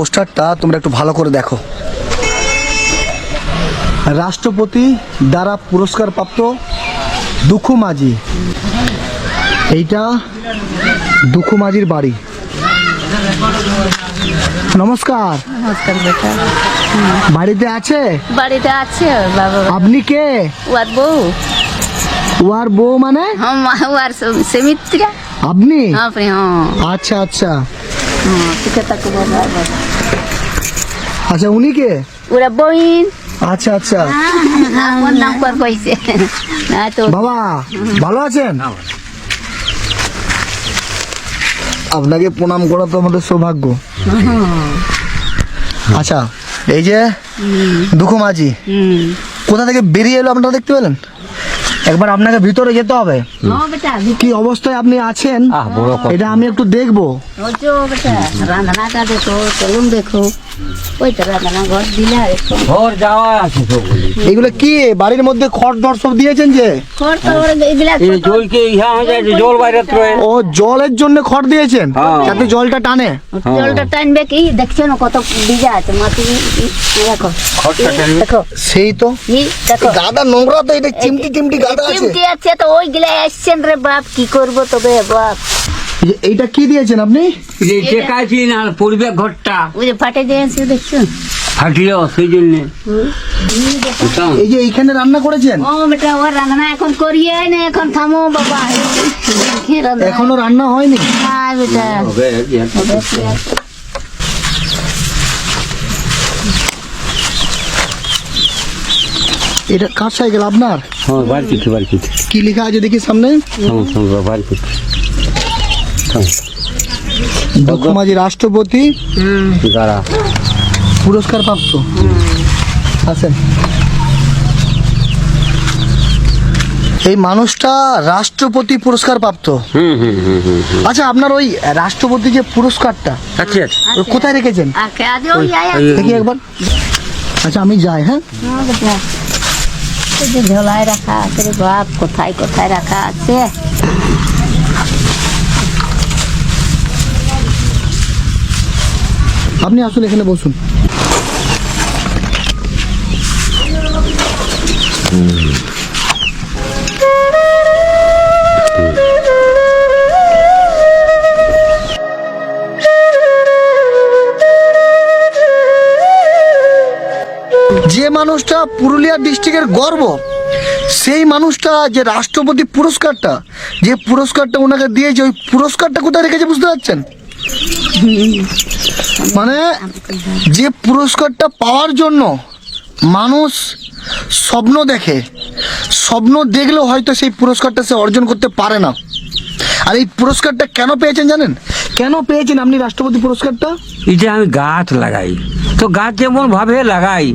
পোস্টারটা তোমরা একটু ভালো করে দেখো। রাষ্ট্রপতি দ্বারা পুরস্কার প্রাপ্ত দুঃখু মাঝি। এইটা দুঃখু মাঝির বাড়ি। নমস্কার। নমস্কার বেটা। বাড়িতে আছে? বাড়িতে আছে বাবা। আপনি কে? ওর বউ। ওয়ার বউ মানে? হ্যাঁ আপনি? আপনি হ্যাঁ। আচ্ছা আচ্ছা। হ্যাঁ বাবা আচ্ছা উনি কে? ওরা বইন। আচ্ছা আচ্ছা। আমার নাম কর কইছে না তো। বাবা ভালো আছেন? আপনাকে প্রণাম করা তো আমাদের সৌভাগ্য। আচ্ছা এই যে দুঃখ মাঝি কোথা থেকে বেরিয়ে এলো আপনারা দেখতে পেলেন? একবার আপনাকে ভিতরে যেতে হবে। হ্যাঁ কি অবস্থায় আপনি আছেন? এটা আমি একটু দেখব। রান্না রান্নাটা দেখো চলুন দেখো। ওই তো রান্না ঘর দিলে একটু। ঘর যাওয়া আছে এগুলো কি? বাড়ির মধ্যে খড় ধর সব দিয়েছেন যে? তো ওর এগুলা এই জলকে ইহা হয়ে যায় যে জল বাইরে ও জলের জন্য খড় দিয়েছেন? হ্যাঁ। যাতে জলটা টানে। জলটা টানবে কি? দেখছ না কত ভিজা আছে? মাটি দেখো। দেখো। সেই তো? গাদা নোংরা তো এটা চিমটি চিমটি গাদা আছে চিমটি আছে। তো ওইগুলা এসছেন রে বাপ কি করব তবে বাপ? যে এইটা কি দিয়েছেন আপনি? যে টেকাইছি না পড়বে ঘরটা। ওই যে ফাটে দিয়েছে দেখছ? ফাটিল সেই জন্য এই যে এইখানে রান্না করেছেন? ও বেটা ও রান্না এখন করিয়ে না এখন থামো বাবা। এখনও রান্না হয়নি? না বেটা। কি আর? এটা কার সাইকেল আপনার? হ্যাঁ বার কি লেখা আছে দেখি সামনে? থামো থামো থামো। দুঃখমাঝি রাষ্ট্রপতি পুরস্কার প্রাপ্ত। আছেন। এই মানুষটা রাষ্ট্রপতি পুরস্কার প্রাপ্ত। হুম হুম হুম হুম হুম। আচ্ছা আপনার ওই রাষ্ট্রপতি যে পুরস্কারটা আচ্ছা আচ্ছা ও কোথায় রেখেছেন? দেখি একবার। আচ্ছা আমি যাই হ্যাঁ। হ্যাঁ ঝোলায় রাখা আছে বাপ কোথায় কোথায় রাখা আছে? আপনি আসলে এখানে বসুন। যে মানুষটা পুরুলিয়া ডিস্ট্রিক্টের গর্ব, সেই মানুষটা যে রাষ্ট্রপতি পুরস্কারটা, যে পুরস্কারটা ওনাকে দিয়েছে, ওই পুরস্কারটা কোথায় রেখেছে বুঝতে পারছেন? মানে যে পুরস্কারটা পাওয়ার জন্য মানুষ স্বপ্ন দেখে, স্বপ্ন দেখলেও হয়তো সেই পুরস্কারটা সে অর্জন করতে পারে না। আর এই পুরস্কারটা কেন পেয়েছেন জানেন? কেন পেয়েছেন আপনি রাষ্ট্রপতি পুরস্কারটা? এটা আমি গাছ লাগাই, তো গাছ যেমন ভাবে লাগাই,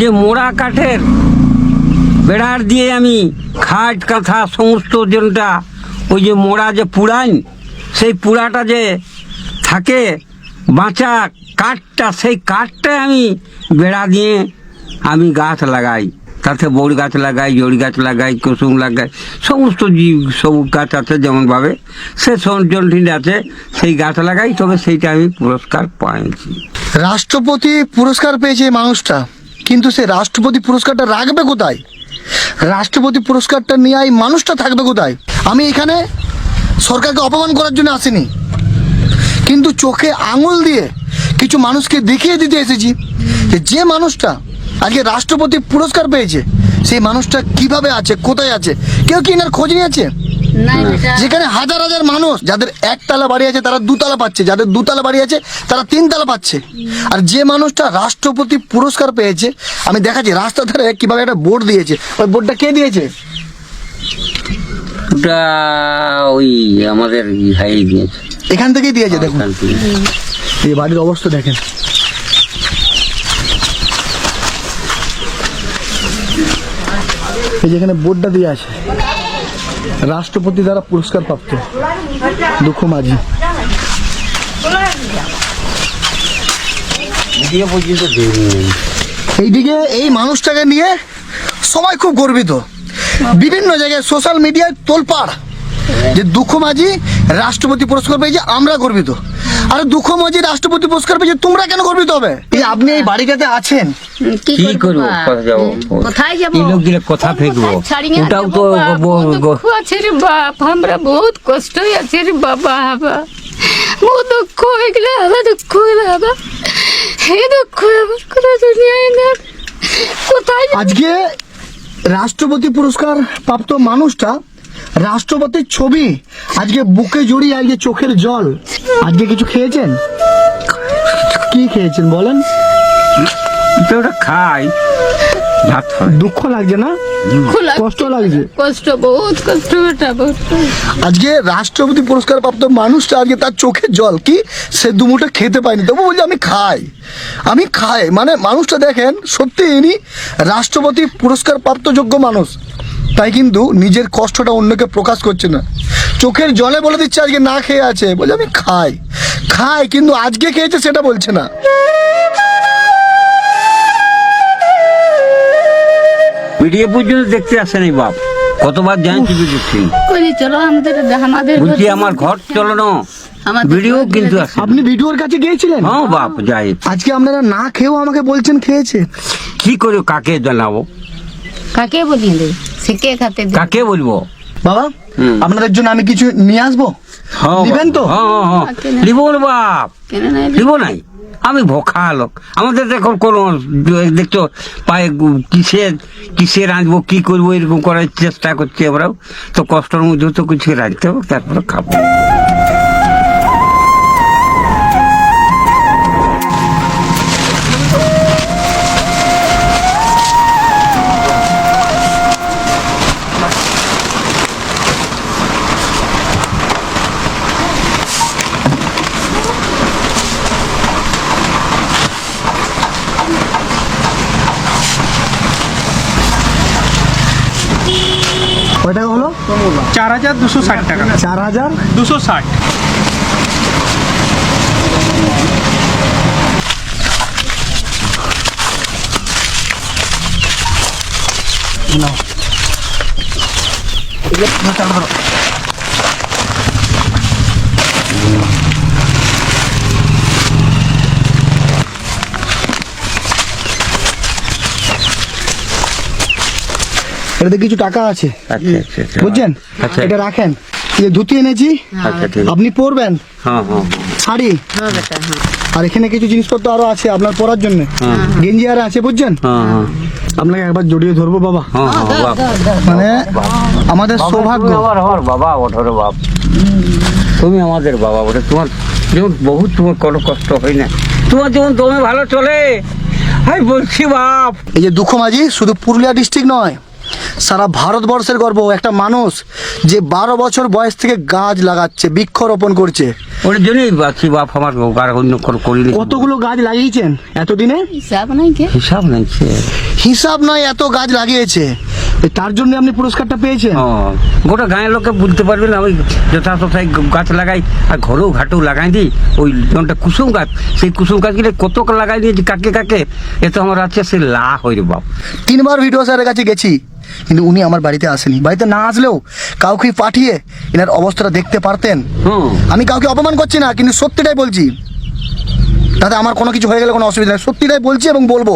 যে মোড়া কাঠের বেড়ার দিয়ে আমি খাট, কাঁথা সমস্ত যেটা ওই যে মোড়া যে পুড়াই সেই পুড়াটা যে থাকে বাঁচা কাঠটা, সেই কাঠটাই আমি বেড়া দিয়ে আমি গাছ লাগাই। তাতে বড় গাছ লাগাই, জড়ি গাছ লাগাই, কুসুম লাগাই, সমস্ত জীব, সবুজ গাছ আছে যেমনভাবে। সে সঞ্চলটি আছে, সেই গাছ লাগাই, তবে সেইটা আমি পুরস্কার পাইছি। রাষ্ট্রপতি পুরস্কার পেয়েছে মানুষটা। কিন্তু সে রাষ্ট্রপতি পুরস্কারটা রাখবে কোথায়? রাষ্ট্রপতি পুরস্কারটা নিয়ে মানুষটা থাকবে কোথায়? আমি এখানে সরকারকে অপমান করার জন্য আসিনি। কিন্তু চোখে আঙুল দিয়ে কিছু মানুষকে দেখিয়ে দিতে এসেছি যে যে মানুষটা আজকে রাষ্ট্রপতি পুরস্কার পেয়েছে সেই মানুষটা কীভাবে আছে কোথায় আছে? কেউ কি এনার খোঁজ নিয়েছে? না। যেখানে হাজার হাজার মানুষ যাদের একতলা বাড়ি আছে তারা দুতলা পাচ্ছে। যাদের দুতলা বাড়ি আছে তারা তিনতলা পাচ্ছে। আর যে মানুষটা রাষ্ট্রপতি পুরস্কার পেয়েছে আমি দেখাচ্ছি রাস্তা ধারে কীভাবে একটা বোর্ড দিয়েছে। ওই বোর্ডটা কে দিয়েছে? ওটা ওই আমাদের ভাই দিয়েছে। এখান থেকেই দিয়েছে দেখুন। এই বাড়ির অবস্থা দেখেন। এই যেখানে বোর্ডটা দিয়ে আছে। রাষ্ট্রপতি দ্বারা পুরস্কার প্রাপ্ত। দুঃখ মাঝি। এইদিকে এই মানুষটাকে নিয়ে সবাই খুব গর্বিত। বিভিন্ন জায়গায় সোশ্যাল মিডিয়ায় তোলপাড়। যে দুঃখ মাঝি রাষ্ট্রপতি পুরস্কার পেয়েছে আমরা গর্বিত। আর দুঃখ মাঝে রাষ্ট্রপতি পুরস্কার পেয়েছে তোমরা কেন গর্বিত হবে? এই আপনি এই বাড়িটাতে আছেন? কি করব কোথায় যাব? এই লোক দিলে কথা ফেকবো। ওটাও তো দুঃখ আছে রে বাপ আমরা বহুত কষ্ট আছে রে বাবা। বাবা বহুত দুঃখ হয়ে গেলে আবার দুঃখ হয়ে গেলে আবার হে দুঃখ আবার কোনো দুনিয়ায় না? কোথায় আজকে রাষ্ট্রপতি পুরস্কার প্রাপ্ত মানুষটা রাষ্ট্রপতির ছবি। আজকে বুকে জড়িয়ে আজকে চোখের জল। আজকে কিছু খেয়েছেন? কি খেয়েছেন বলেন? তো ওটা খাই। দুঃখ লাগছে না? কষ্ট লাগছে? কষ্ট বহুত কষ্ট বেটা বহুত আজকে রাষ্ট্রপতি পুরস্কার প্রাপ্ত মানুষটা আজকে তার চোখের জল। কি? সে দুমুটো খেতে পায়নি। তবু বলছে আমি খাই। আমি খাই। মানে মানুষটা দেখেন সত্যি ইনি রাষ্ট্রপতি পুরস্কার প্রাপ্ত যোগ্য মানুষ। তাই কিন্তু নিজের কষ্টটা অন্যকে প্রকাশ করছে না। চোখের জলে বলে দিচ্ছে আজকে না খেয়ে আছে। বলে আমি খাই। খাই কিন্তু আজকে খেয়েছে সেটা বলছে না। ভিডিও পর্যন্ত দেখতে আসেনি বাপ। কতবার দেখছি করি চলো আমাদের আমাদের বলছি আমার ঘর চলো। না। ভিডিও কিন্তু আপনি ভিডিওর কাছে গিয়েছিলেন? হ্যাঁ বাপ যাই। আজকে আপনারা না খেয়েও আমাকে বলছেন খেয়েছে? কি করে কাকে জানাব? কাকে বলি রে সে কে খাতে দে। কাকে বলব? বাবা আপনাদের জন্য আমি কিছু নিয়ে আসব? হ্যাঁ। নিবেন তো? হ্যাঁ হ্যাঁ, হ্যাঁ। বাপ। কেন নাই নিব নাই? আমি ভোখা লোক। আমাদের তো এখন কোনো দেখছ পায়ে কিসের কিসে রাঁধবো কি করব এরকম করার চেষ্টা করছি আমরাও। তো কষ্টের মধ্যে তো কিছু রাঁধতে হবে তারপরে খাব। হাজার দুশো ষাট টাকা। চার হাজার? দুশো ষাট। এটাতে কিছু টাকা আছে। আচ্ছা আচ্ছা আচ্ছা বুঝছেন? এটা রাখেন। যে ধুতি এনেছি। আছে। আপনি পরবেন। হ্যাঁ হ্যাঁ শাড়ি। হ্যাঁ হ্যাঁ। আর এখানে কিছু জিনিসপত্র আরও আছে আপনার পরার জন্য। গেঞ্জি আর আছে বুঝছেন? হ্যাঁ হ্যাঁ। আপনাকে একবার জড়িয়ে ধরবো বাবা। হ্যাঁ হ্যাঁ মানে আমাদের সৌভাগ্য। আমার বাবা ওঠো বাপ। তুমি আমাদের বাবা ওঠে। তোমার যেমন বহুত তোমার কোনো কষ্ট হয় না। তোমার যেমন দমে ভালো চলে। আমি বলছি বাপ। এই যে দুঃখ মাঝি শুধু পুরুলিয়া ডিস্ট্রিক্ট নয় সারা ভারতবর্ষের গর্ব একটা মানুষ যে বারো বছর বয়স থেকে গাছ লাগাচ্ছে বৃক্ষরোপণ করছে। ওর জন্যই বাচ্ছি বাপ আমার আর অন্য কোনো করিনি। কতগুলো গাছ লাগিয়েছেন এতদিনে? হিসাব নাই কে? হিসাব নাই হিসাব নয় এত গাছ লাগিয়েছে। তার জন্য আপনি পুরস্কারটা পেয়েছেন? গোটা গাঁয়ের লোকে বুঝতে পারবে না আমি যথাযথায় গাছ লাগাই আর ঘরেও ঘাটেও লাগাই দিই ওই যেমনটা কুসুম গাছ সেই কুসুম গাছগুলো কত লাগাই দিয়েছি কাকে কাকে? এ তো আমার আছে সে লা হয় রে বাপ। তিনবার ভিডিও স্যারের কাছে গেছি। কিন্তু উনি আমার বাড়িতে আসেনি। বাড়িতে না আসলেও কাউকে পাঠিয়ে এনার অবস্থাটা দেখতে পারতেন। আমি কাউকে অপমান করছি না কিন্তু সত্যিটাই বলছি। তাতে আমার কোনো কিছু হয়ে গেলে কোনো অসুবিধা নেই। সত্যিটাই বলছি এবং বলব।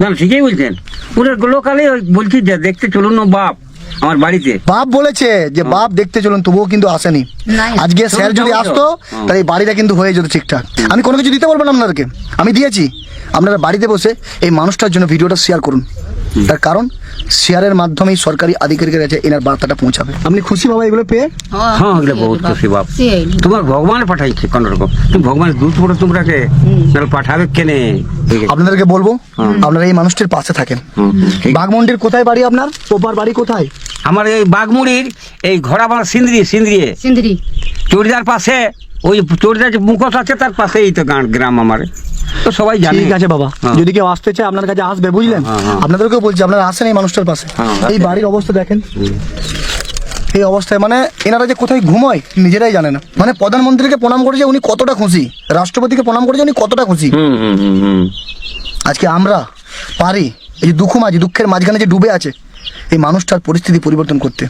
না ঠিকই বলছেন। পুরো লোকালে বলছি যে দেখতে চলুন না বাপ আমার বাড়িতে। বাপ বলেছে যে বাপ দেখতে চলুন তবুও কিন্তু আসেনি। আজকে স্যার যদি আসতো। তাহলে এই বাড়িটা কিন্তু হয়ে যেত ঠিকঠাক। আমি কোনো কিছু দিতে বলব না আপনাদেরকে। আমি দিয়েছি। আপনারা বাড়িতে বসে এই মানুষটার জন্য ভিডিওটা শেয়ার করুন। তার কারণ শেয়ারের মাধ্যমেই সরকারি আধিকারিকের কাছে এনার বার্তাটা পৌঁছাবে। আপনি খুশি বাবা এগুলো পেয়ে? হ্যাঁ ওগুলো বহুত খুশি সেই তোমার ভগবান পাঠাইছে কোন রকম তুমি ভগবানের দুধ পড়ে তোমরাকে। পাঠাবে কেনে? আপনাদেরকে বলব আপনারা এই মানুষটির পাশে থাকেন। বাঘমন্ডির কোথায় বাড়ি আপনার? ওপার বাড়ি কোথায়? আমার এই বাগমুড়ির এই ঘোড়া ঘোড়াবাড়া সিন্দ্রি। সিন্দ্রিয়ে সিন্ধরি চড়িদার পাশে। ওই চড়িদার যে মুখোশ আছে তার পাশেই তো গ্রাম আমার। তো সবাই জানে। ঠিক আছে বাবা হ্যাঁ। যদি কেউ আসতে চায় আপনার কাছে আসবে বুঝলেন? হ্যাঁ, হ্যাঁ। আপনাদেরকেও বলছি আপনারা আসেন এই মানুষটার পাশে। এই বাড়ির অবস্থা দেখেন। এই অবস্থায় মানে এনারা যে কোথায় ঘুমোয় নিজেরাই জানে না। মানে প্রধানমন্ত্রীকে প্রণাম করেছে উনি কতটা খুশি রাষ্ট্রপতিকে প্রণাম করেছে উনি কতটা খুশি। আজকে আমরা পারি এই যে দুঃখ মাঝি দুঃখের মাঝখানে যে ডুবে আছে এই মানুষটার পরিস্থিতি পরিবর্তন করতে।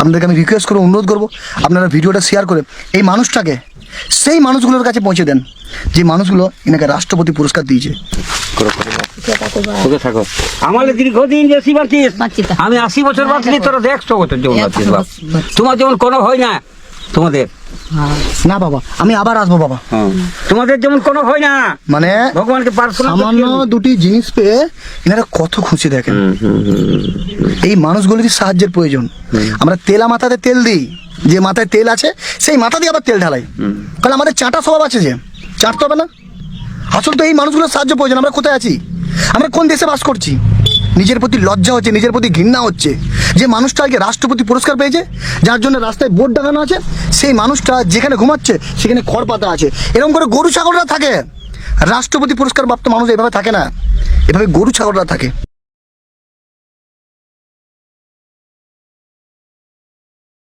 আপনাদেরকে আমি রিকোয়েস্ট করব অনুরোধ করব আপনারা ভিডিওটা শেয়ার করে এই মানুষটাকে সেই মানুষগুলোর কাছে পৌঁছে দেন যে মানুষগুলো এনাকে রাষ্ট্রপতি পুরস্কার দিয়েছে। আমার দীর্ঘদিন বেশি বাঁচিস আমি আশি বছর হ্যাঁ, বাঁচলি। তোরা দেখছ বছর যেমন। তোমার যেমন কোনো হয় না তোমাদের। না বাবা আমি আবার আসব বাবা। তোমাদের যেমন কোনো হয় না মানে ভগবানকে সামান্য দুটি জিনিস পেয়ে এনারা কত খুশি দেখেন। এই মানুষগুলোরই সাহায্যের প্রয়োজন। আমরা তেলা মাথাতে তেল দিই। যে মাথায় তেল আছে সেই মাথা দিয়ে আবার তেল ঢালাই। কারণ আমাদের চাটা স্বভাব আছে যে চাটতে হবে না। আসল তো এই মানুষগুলোর সাহায্য প্রয়োজন আমরা কোথায় আছি? আমরা কোন দেশে বাস করছি? নিজের প্রতি লজ্জা হচ্ছে নিজের প্রতি ঘৃণা হচ্ছে। যে মানুষটা আজকে রাষ্ট্রপতি পুরস্কার পেয়েছে যার জন্য রাস্তায় বোর্ড ডাকানো আছে সেই মানুষটা যেখানে ঘুমাচ্ছে সেখানে খড় পাতা আছে। এরকম করে গরু ছাগলরা থাকে। রাষ্ট্রপতি পুরস্কার প্রাপ্ত মানুষ এভাবে থাকে না। এভাবে গরু ছাগলরা থাকে।